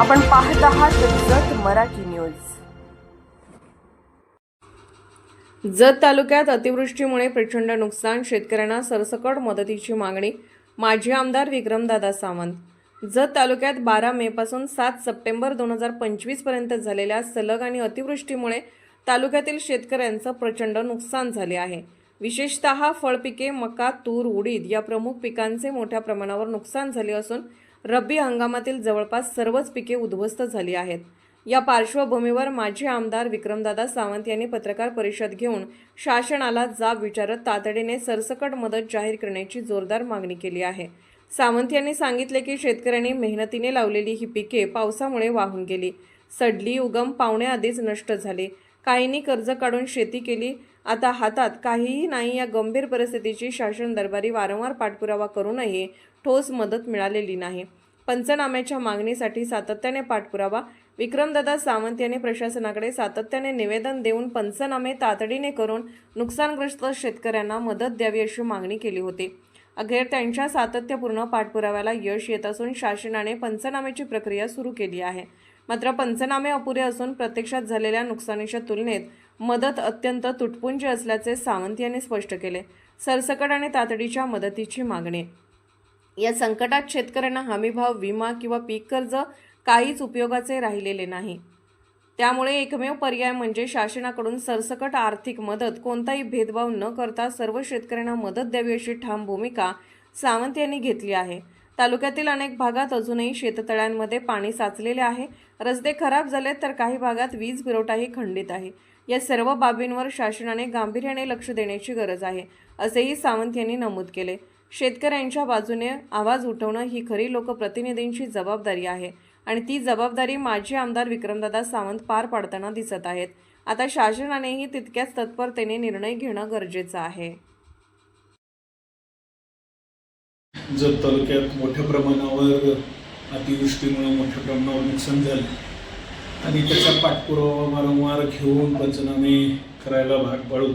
आपण पाहत आहात जत मराठी न्यूज. जत तालुक्यात अतिवृष्टीमुळे प्रचंड नुकसान शेतकऱ्यांना सरसकट मदतीची मागणी माजी आमदार विक्रमदादा सावंत. जत तालुक्यात बारा मे पासून सात सप्टेंबर दोन हजार पंचवीसपर्यंत झालेल्या सलग आणि अतिवृष्टीमुळे तालुक्यातील शेतकऱ्यांचं प्रचंड नुकसान झाले आहे. विशेषतः फळपिके मका तूर उडीद या प्रमुख पिकांचे मोठ्या प्रमाणावर नुकसान झाले असून रब्बी हंगामातील जवळपास सर्वच पिके उद्ध्वस्त झाली आहेत. या पार्श्वभूमीवर माजी आमदार विक्रमदादा सावंत यांनी पत्रकार परिषद घेऊन शासनाला जाब विचारत तातडीने सरसकट मदत जाहीर करण्याची जोरदार मागणी केली आहे. सावंत यांनी सांगितले की शेतकऱ्यांनी मेहनतीने लावलेली ही पिके पावसामुळे वाहून गेली. सडली उगम पावणे आधीच नष्ट झाले. काहींनी कर्ज काढून शेती केली. आता हातात काहीही नाही या गंभीर परिस्थितीची शासन दरबारी वारंवार पाठपुरावा करूनही ठोस मदत मिळालेली नाही. पंचनाम्याच्या मागणीसाठी सातत्याने पाठपुरावा. विक्रमदादा सावंत यांनी प्रशासनाकडे सातत्याने निवेदन देऊन पंचनामे तातडीने करून नुकसानग्रस्त शेतकऱ्यांना मदत द्यावी अशी मागणी केली होती. अखेर त्यांच्या सातत्यपूर्ण पाठपुराव्याला यश येत असून शासनाने पंचनाम्याची प्रक्रिया सुरू केली आहे. मात्र पंचनामे अपुरे असून प्रत्यक्षात झालेल्या नुकसानीच्या तुलनेत मदत अत्यंत तुटपुंजी असल्याचे सावंत यांनी स्पष्ट केले. सरसकट आणि तातडीच्या मदतीची मागणी या संकटात शेतकऱ्यांना हमीभाव विमा किंवा पीक कर्ज काहीच उपयोगाचे राहिलेले नाही. त्यामुळे एकमेव पर्याय म्हणजे शासनाकडून सरसकट आर्थिक मदत कोणताही भेदभाव न करता सर्व शेतकऱ्यांना मदत द्यावी अशी ठाम भूमिका सावंत यांनी घेतली आहे. तालुक्यातील अनेक भागात अजूनही शेततळ्यांमध्ये पाणी साचलेले आहे. रस्ते खराब झालेत तर काही भागात वीज पुरवठाही खंडित आहे. या सर्व बाबींवर शासनाने गांभीर्याने लक्ष देण्याची गरज आहे असेही सावंत यांनी नमूद केले. शेतकऱ्यांच्या बाजूने आवाज उठवणं ही खरी लोकप्रतिनिधींची जबाबदारी आहे आणि ती जबाबदारी माजी आमदार विक्रमदादा सावंत पार पाडताना दिसत आहेत. आता शासनानेही तितक्याच तत्परतेने निर्णय घेणं गरजेचं आहे. जत तालुक्यात मोठ्या प्रमाणावर अतिवृष्टीमुळे मोठ्या प्रमाणावर नुकसान झालं. आणि त्याचा पाठपुरावा वारंवार घेऊन पंचनामे करायला भाग पाडू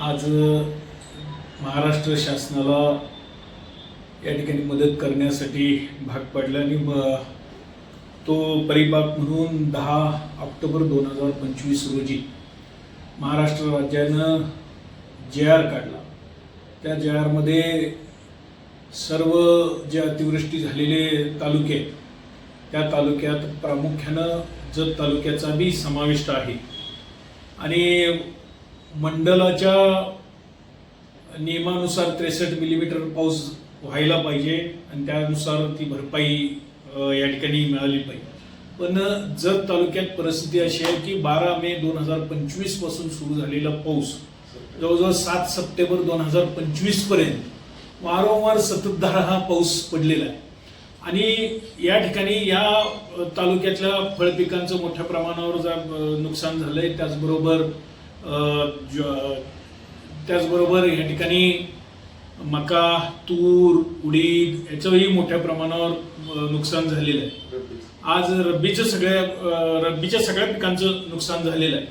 आज महाराष्ट्र शासनाला या ठिकाणी मदत करण्यासाठी भाग पाडला आणि ब- तो परिपाक म्हणून दहा ऑक्टोबर दोन हजार पंचवीस रोजी महाराष्ट्र राज्यानं जे आर काढला. त्या जे आरमध्ये सर्व जे अतिवृष्टी झालेले तालुके आहेत, त्या तालुक्यात प्रामुख्यानं जत तालुक्याचा बी समाविष्ट आहे. आणि मंडलाच्या नियमानुसार त्रेसष्ट मिलीमीटर पाऊस व्हायला पाहिजे आणि त्यानुसार ती भरपाई या ठिकाणी मिळाली पाहिजे. पण जत तालुक्यात परिस्थिती अशी आहे की बारा मे दोन हजार पंचवीसपासून सुरू झालेला पाऊस जवळजवळ सात सप्टेंबर दोन हजार पंचवीसपर्यंत वारंवार सततधार हा पाऊस पडलेला आहे. आणि या ठिकाणी या तालुक्यातल्या फळपिकांचं मोठ्या प्रमाणावर जा- नुकसान झालंय त्याचबरोबर त्याचबरोबर या ठिकाणी मका तूर उडीद याचंही मोठ्या प्रमाणावर नुकसान झालेलं आहे. आज रब्बीच्या सगळ्या रब्बीच्या सगळ्या पिकांचं नुकसान झालेलं आहे.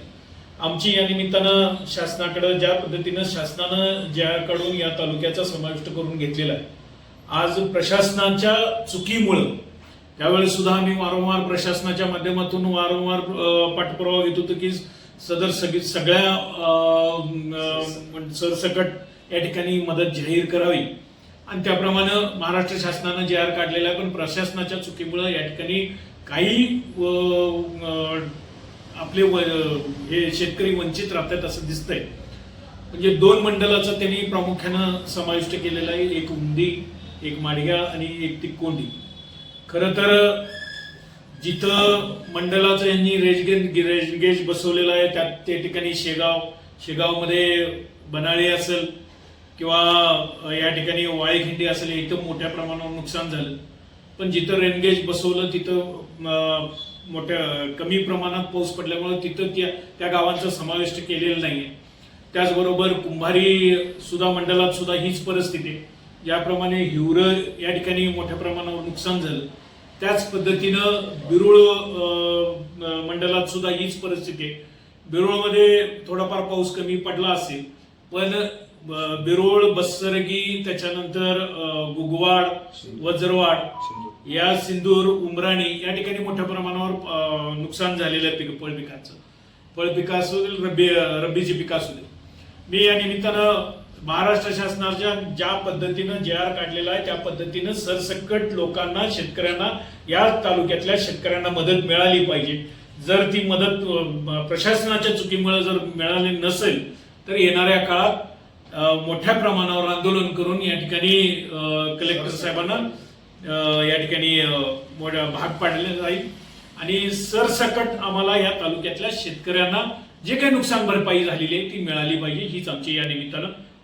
आमची या निमित्तानं शासनाकडे ज्या पद्धतीनं शासनानं ज्याकडून या तालुक्याचा समाविष्ट करून घेतलेला आहे आज प्रशासनाच्या चुकीमुळं त्यावेळेस सुद्धा आम्ही वारंवार प्रशासनाच्या माध्यमातून वारंवार पाठपुरावा घेत होतो की सदर सगळी सगळ्या सरसकट या ठिकाणी मदत जाहीर करावी. आणि त्याप्रमाणे महाराष्ट्र शासनानं जे आर काढलेला आहे पण प्रशासनाच्या चुकीमुळं या ठिकाणी काही आपले व- हे शेतकरी वंचित राहतात असं दिसतंय. म्हणजे दोन मंडलाचं त्यांनी प्रामुख्यानं समाविष्ट केलेलं आहे एक उंदी एक माडग्या आणि एक ती कोंडी खरं तर जिथं मंडळाचं यांनी रेजगेज रेजगेज बसवलेलं आहे त्या त्या ठिकाणी शेगाव शेगावमध्ये बनाळे असेल किंवा या ठिकाणी वाळेखिंडी असेल इथं मोठ्या प्रमाणावर नुकसान झालं. पण जिथं रेनगेज बसवलं तिथं मोठ्या कमी प्रमाणात पाऊस पडल्यामुळे तिथं त्या त्या गावांचा समाविष्ट केलेला आहे त्याचबरोबर कुंभारी सुद्धा मंडळात सुद्धा हीच परिस्थिती आहे. ज्याप्रमाणे हिवरं या ठिकाणी मोठ्या प्रमाणावर नुकसान झालं. त्याच पद्धतीनं बिरुळ अं, मंडलात सुद्धा हीच परिस्थिती आहे. बिरुळमध्ये थोडाफार पाऊस कमी पडला असेल पण बिरुळ बस्सरगी त्याच्यानंतर गुगवाड वज्रवाड या सिंदूर उमराणी या ठिकाणी मोठ्या प्रमाणावर नुकसान झालेलं आहे पीक फळपिकाचं फळपिका असू दे रब्बी रब्बीची पिकं असू दे मी या निमित्तानं महाराष्ट्र शासनाच्या ज्या पद्धतीनं जे आर काढलेला आहे त्या पद्धतीनं सरसकट लोकांना शेतकऱ्यांना या तालुक्यातल्या शेतकऱ्यांना मदत मिळाली पाहिजे. जर ती मदत प्रशासनाच्या चुकीमुळे जर मिळाली नसेल तर येणाऱ्या काळात मोठ्या प्रमाणावर आंदोलन करून या ठिकाणी कलेक्टर साहेबांना या ठिकाणी मोठ्या भाग पाडले जाईल. आणि सरसकट आम्हाला या तालुक्यातल्या शेतकऱ्यांना जे काही नुकसान भरपाई झालेली आहे ती मिळाली पाहिजे हीच आमची या निमित्तानं